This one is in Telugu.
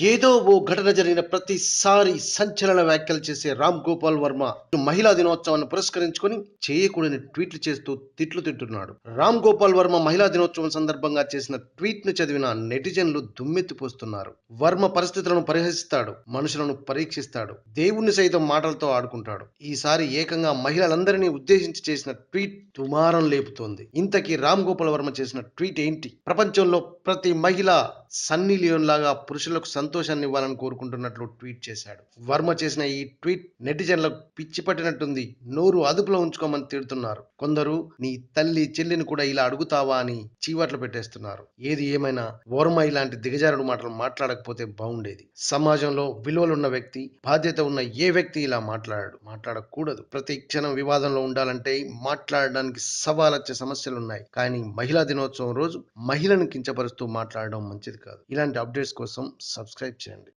ఏదో ఓ ఘటన జరిగిన ప్రతిసారి సంచలన వ్యాఖ్యలు చేసే రామ్ గోపాల్ వర్మ మహిళా దినోత్సవాన్ని పురస్కరించుకొని చేయకూడని ట్వీట్లు చేస్తూ తిట్లు తింటున్నాడు. రామ్ గోపాల్ వర్మ మహిళా దినోత్సవం సందర్భంగా చేసిన ట్వీట్ను చదివిన నెటిజన్లు దుమ్మెత్తిపోస్తున్నారు వర్మ పరిస్థితులను పరిహసిస్తాడు మనుషులను పరీక్షిస్తాడు దేవుణ్ణి సైతం మాటలతో ఆడుకుంటాడు. ఈసారి ఏకంగా మహిళలందరినీ ఉద్దేశించి చేసిన ట్వీట్ దుమారం లేపుతోంది. ఇంతకీ రామ్ గోపాల్ వర్మ చేసిన ట్వీట్ ఏంటి? ప్రపంచంలో ప్రతి మహిళ సన్నీ లియోన్ లాగా పురుషులకు సంతోషాన్ని ఇవ్వాలని కోరుకుంటున్నట్లు ట్వీట్ చేశాడు. వర్మ చేసిన ఈ ట్వీట్ నెటిజన్లకు పిచ్చి పట్టినట్టుంది. నోరు అదుపులో ఉంచుకోమని తిడుతున్నారు. కొందరు నీ తల్లి చెల్లిని కూడా ఇలా అడుగుతావా అని చీవాట్లు పెట్టేస్తున్నారు. ఏది ఏమైనా వర్మ ఇలాంటి దిగజారుడు మాటలు మాట్లాడకపోతే బాగుండేది. సమాజంలో విలువలున్న వ్యక్తి బాధ్యత ఉన్న ఏ వ్యక్తి ఇలా మాట్లాడాడు? మాట్లాడకూడదు. ప్రతి క్షణం వివాదంలో ఉండాలంటే మాట్లాడడానికి సవాలొచ్చే సమస్యలు ఉన్నాయి కానీ మహిళా దినోత్సవం రోజు మహిళను కించపరుస్తూ మాట్లాడడం మంచిది కాదు. ఇలాంటి అప్డేట్స్ కోసం సబ్స్క్రైబ్ చేయండి.